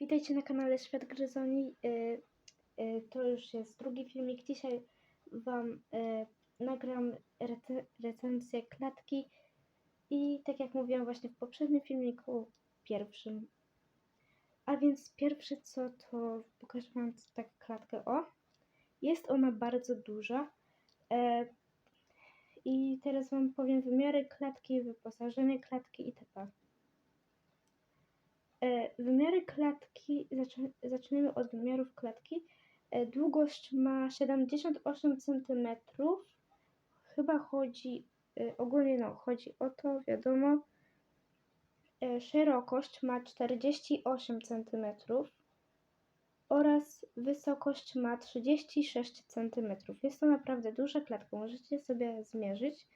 Witajcie na kanale Świat Gryzoni. Y, y, To już jest drugi filmik. Dzisiaj Wam y, nagram rece- recenzję klatki i tak jak mówiłam właśnie w poprzednim filmiku, pierwszym. A więc pierwsze co, to pokażę Wam taką klatkę. O! Jest ona bardzo duża. I teraz Wam powiem wymiary klatki, wyposażenie klatki itp. E, Wymiary klatki, zacz- zaczniemy od wymiarów klatki. E, Długość ma 78 cm. Chyba chodzi, e, ogólnie no, chodzi o to, wiadomo. Szerokość ma 48 cm oraz wysokość ma 36 cm. Jest to naprawdę duża klatka, możecie sobie zmierzyć.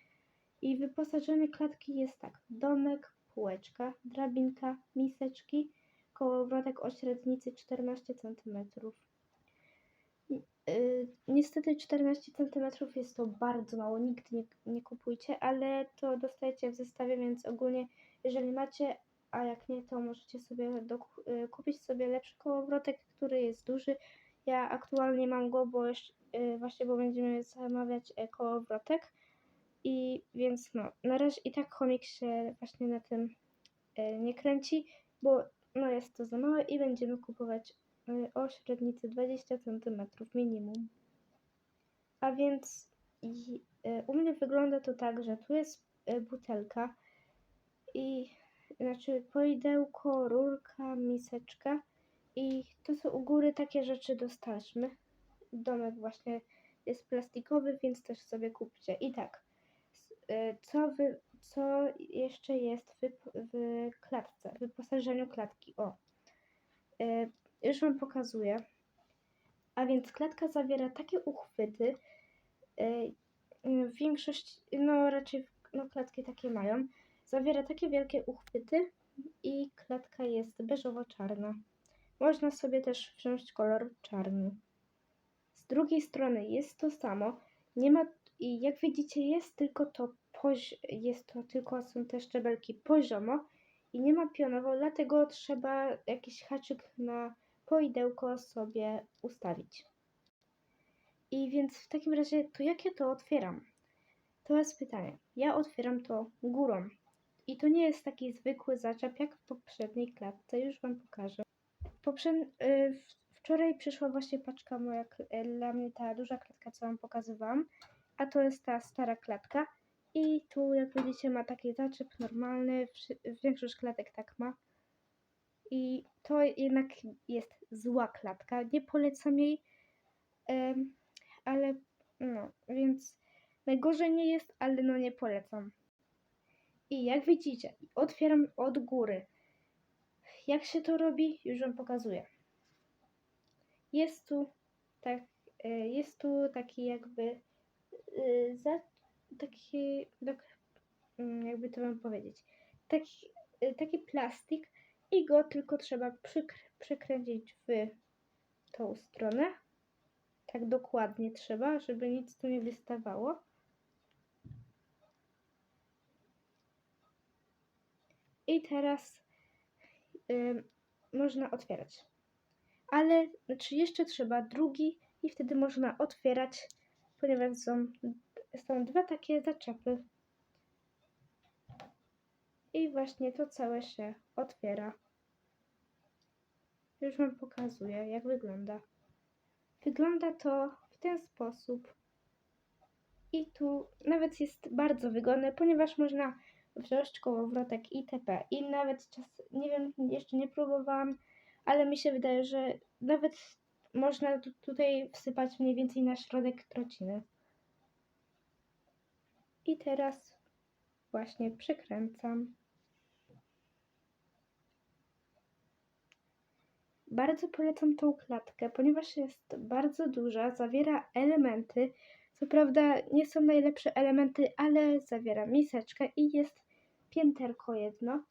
I wyposażenie klatki jest tak: domek, półeczka, drabinka, miseczki, kołowrotek o średnicy 14 cm. Yy, niestety 14 cm jest to bardzo mało, nigdy nie, nie kupujcie, ale to dostajecie w zestawie, więc ogólnie jeżeli macie, a jak nie, to możecie sobie do, yy, kupić sobie lepszy kołowrotek, który jest duży. Ja aktualnie mam go, bo jeszcze, yy, właśnie bo będziemy zamawiać e, kołowrotek. I więc no, na razie i tak chomik się właśnie na tym e, nie kręci, bo no jest to za małe i będziemy kupować e, o średnicy 20 cm minimum. A więc i, e, u mnie wygląda to tak, że tu jest e, butelka i znaczy poidełko, rurka, miseczka i to są u góry takie rzeczy do taśmy. Domek właśnie jest plastikowy, więc też sobie kupcie. I tak, co, wy, co jeszcze jest w, w klatce, w wyposażeniu klatki? O, e, już Wam pokazuję. A więc klatka zawiera takie uchwyty, e, e, większość, no raczej no, klatki takie mają, zawiera takie wielkie uchwyty i klatka jest beżowo-czarna. Można sobie też wziąć kolor czarny. Z drugiej strony jest to samo, nie ma i jak widzicie jest tylko to jest to tylko są te szczebelki poziomo i nie ma pionowo, dlatego trzeba jakiś haczyk na poidełko sobie ustawić. I więc w takim razie to jak ja to otwieram? To jest pytanie. Ja otwieram to górą. I to nie jest taki zwykły zaczep jak w poprzedniej klatce, już Wam pokażę. Poprzed... y, wczoraj przyszła właśnie paczka moja, dla mnie ta duża klatka, co Wam pokazywałam, a to jest ta stara klatka. I tu, jak widzicie, ma taki zaczep normalny, większość klatek tak ma. I to jednak jest zła klatka, nie polecam jej, ale no, więc najgorzej nie jest, ale no nie polecam. I jak widzicie, otwieram od góry. Jak się to robi, już Wam pokazuję. Jest tu, tak, e, jest tu taki jakby za, taki, tak, mm, jakby to Wam powiedzieć, taki, e, taki plastik i go tylko trzeba przykr- przykręcić w tą stronę. Tak dokładnie trzeba, żeby nic tu nie wystawało. I teraz ym, można otwierać. Ale znaczy jeszcze trzeba drugi i wtedy można otwierać, ponieważ są, są dwa takie zaczepy. I właśnie to całe się otwiera. Już Wam pokazuję, jak wygląda. Wygląda to w ten sposób. I tu nawet jest bardzo wygodne, ponieważ można wziąć kołowrotek itp. I nawet czas, nie wiem, jeszcze nie próbowałam, ale mi się wydaje, że nawet można tu, tutaj wsypać mniej więcej na środek trociny. I teraz właśnie przykręcam. Bardzo polecam tą klatkę, ponieważ jest bardzo duża, zawiera elementy. Co prawda nie są najlepsze elementy, ale zawiera miseczkę i jest pięterko jedno.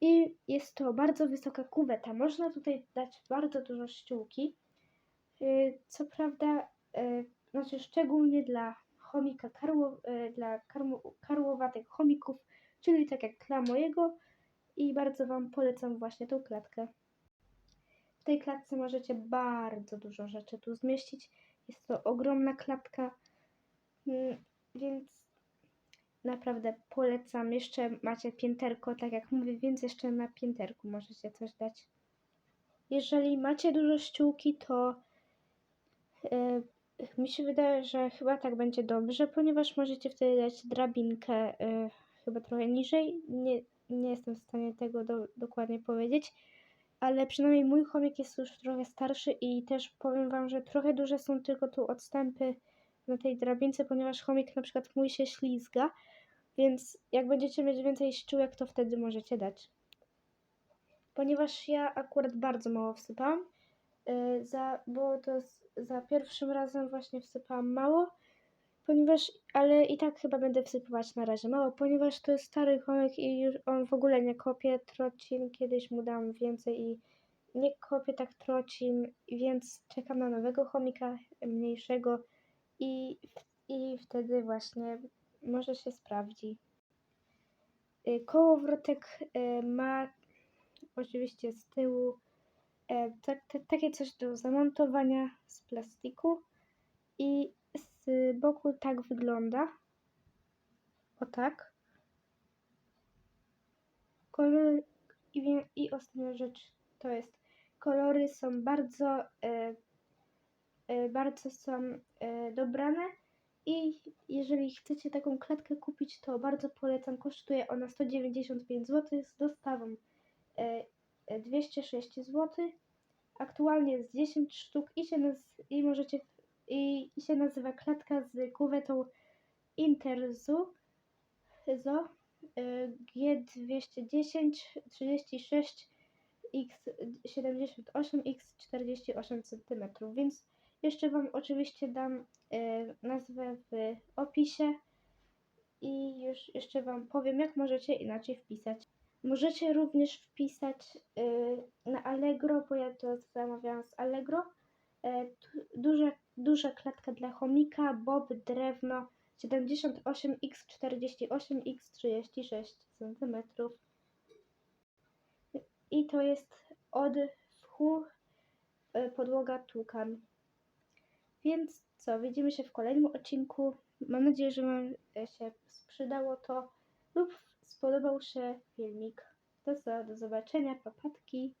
I jest to bardzo wysoka kuweta. Można tutaj dać bardzo dużo ściółki. Yy, Co prawda, yy, znaczy szczególnie dla chomika karło, yy, dla karłowatych chomików, czyli tak jak dla mojego. I bardzo Wam polecam właśnie tą klatkę. tej klatce możecie bardzo dużo rzeczy tu zmieścić. Jest to ogromna klatka, mm, więc naprawdę polecam. Jeszcze macie pięterko, tak jak mówię, więc jeszcze na pięterku możecie coś dać. Jeżeli macie dużo ściółki, to mi się wydaje, że chyba tak będzie dobrze, ponieważ możecie wtedy dać drabinkę e, chyba trochę niżej. Nie, nie jestem w stanie tego do, dokładnie powiedzieć, ale przynajmniej mój chomik jest już trochę starszy i też powiem Wam, że trochę duże są tylko tu odstępy na tej drabince, ponieważ chomik na przykład mój się ślizga, więc jak będziecie mieć więcej ściółek, to wtedy możecie dać. Ponieważ ja akurat bardzo mało wsypałam, y, za, bo to z, za pierwszym razem właśnie wsypałam mało, ponieważ, ale i tak chyba będę wsypywać na razie mało, ponieważ to jest stary chomik i już on w ogóle nie kopie trocin, kiedyś mu dam więcej i nie kopie tak trocin, więc czekam na nowego chomika, mniejszego i, i wtedy właśnie może się sprawdzi. Y, Kołowrotek y, ma oczywiście z tyłu takie coś do zamontowania z plastiku i z boku tak wygląda. O tak. Kolor i, wie- i ostatnia rzecz to jest kolory są bardzo e, e, bardzo są e, dobrane i jeżeli chcecie taką klatkę kupić, to bardzo polecam. Kosztuje ona 195 zł z dostawą e, e, 206 zł. Aktualnie jest 10 sztuk i się, naz- i możecie i, i się nazywa klatka z kuwetą Interzu zo, e, G210 36 x78 x48 cm. Więc jeszcze Wam oczywiście dam e, nazwę w opisie i już jeszcze Wam powiem, jak możecie inaczej wpisać. Możecie również wpisać e, na Allegro, bo ja to zamawiałam z Allegro. E, duża, duża klatka dla chomika, bob, drewno 78 x 48 x 36 cm. I to jest od wchu e, podłoga tukan. Więc co, widzimy się w kolejnym odcinku. Mam nadzieję, że Wam się przydało to lub spodobał się filmik. To co, do zobaczenia, papatki.